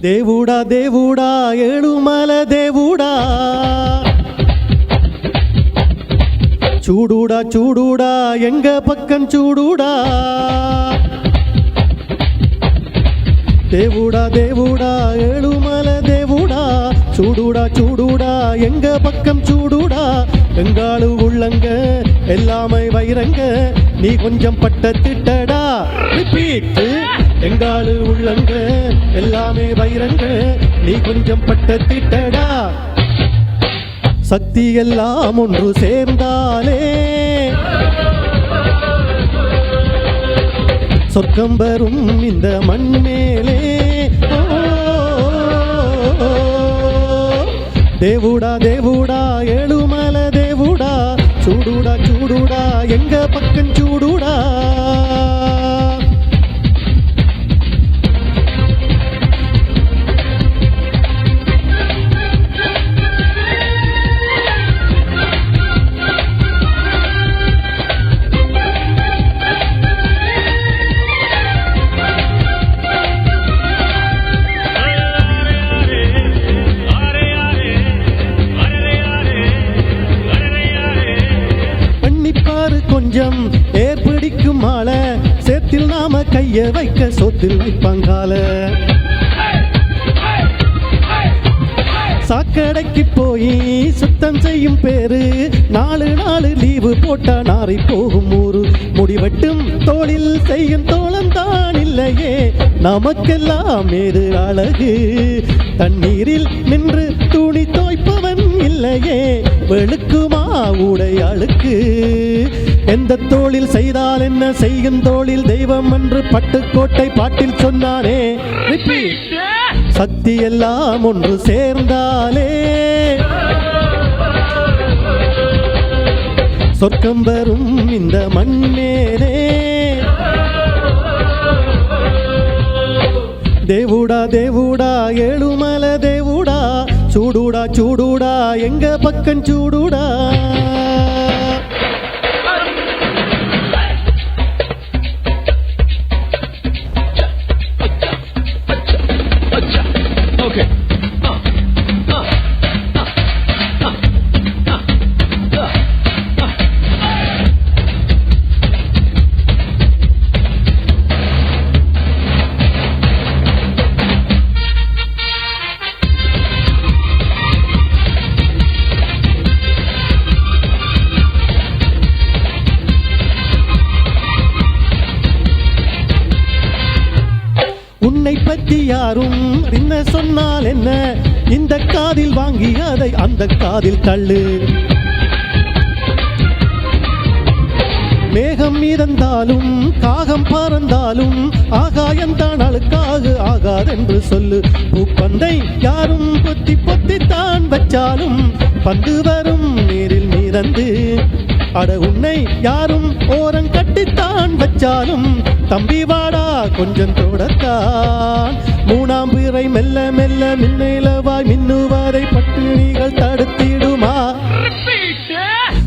దేవుడా దేవుడా ఏడుమల దేవుడా చూడుడా చూడుడా எங்க பக்கம் చూడుడా దేవుడా దేవుడా ఏడుమల దేవుడా చూడుడా చూడుడా எங்க பக்கம் చూడుడా எங்காளு உள்ளங்க எல்லாமே வைரங்க. நீ கொஞ்சம் பட்ட திட்டடா. ரிப்பீட் எங்காலு உள்ளங்க எல்லாமே வைரங்க நீ கொஞ்சம் பட்ட திட்டடா சக்தி எல்லாம் ஒன்று சேர்ந்தாலே. சொர்க்கம் வரும் இந்த மண் மேலே தேவுடா தேவுடா எழுமல தேவுடா. சூடுடா சூடுடா எங்க பக்கம் நெஞ்சம் கொஞ்சம் ஏற்பிடிக்கும் ஆள. சேத்தில் நாம கைய வைக்க சொத்தில் வைப்பாங்கால சாக்கடைக்கு போய் சுத்தம் செய்யும் பேரு. நாலு நாலு லீவு போட்டா நாரி போகும் ஊரு. முடிவட்டும் தோளில் செய்யும் தோளம் தான் இல்லையே. நமக்கெல்லாம் ஏது அழகு. தண்ணீரில் நின்று துணி தோய்ப்பவர் வெளுக்குமா உடை அழுக்கு. எந்த தோளில் செய்தால் என்ன செய்யும் தோளில் தெய்வம் என்று பட்டுக்கோட்டை பாட்டில் சொன்னானே. சக்தி எல்லாம் ஒன்று சேர்ந்தாலே. சொர்க்கம் வரும் இந்த மண்ணேனே தேவுடா தேவுடா ஏழுமல தேவுடா. சூடுடா சூடுடா எங்க பக்கம் சூடுடா? என்னை பற்றி யாரும் என்ன சொன்னால் என்ன? இந்த காதில் வாங்கி அதை அந்த காதில் தள்ளு. மேகம் மீதந்தாலும் காகம் பறந்தாலும் ஆகாயம் தான் அழுக்காக ஆகாதென்று சொல்லு. பூப்பந்தை யாரும் பொத்தி பொத்தித்தான் வச்சாலும் பந்து வரும் நீரில் மீதந்து. அட உன்னை யாரும் ஓரம் கட்டித்தான் வச்சாலும் தம்பி வாடா கொஞ்சம் தொடத்தான் மூணாம் பிறை மெல்ல மெல்ல மின்னிலவாய் மின்னுவாரை பட்டினிகள் தடுத்திடுமா?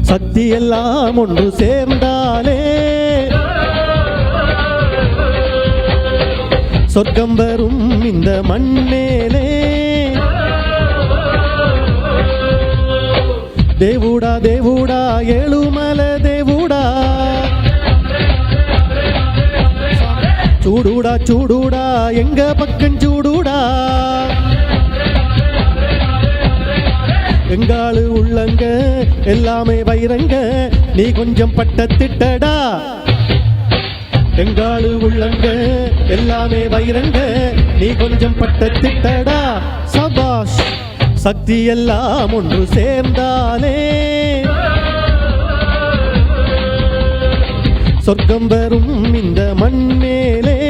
சக்தி எல்லாம் ஒன்று சேர்ந்தாலே. சொர்க்கம் வரும் இந்த மண்ணேலே தேவுடா தேவுடா ஏழுமல சூடுடா சூடுடா எங்க பக்கம் சூடுடா? எங்காளு உள்ளங்க எல்லாமே வைரங்க நீ கொஞ்சம் பட்ட திட்டடா. எங்காளு உள்ளங்க எல்லாமே வைரங்க நீ கொஞ்சம் பட்ட திட்டடா. சபாஷ் சக்தி எல்லாம் ஒன்று சேர்ந்தாலே சொர்க்கம் வரும் இந்த மண் மேலே.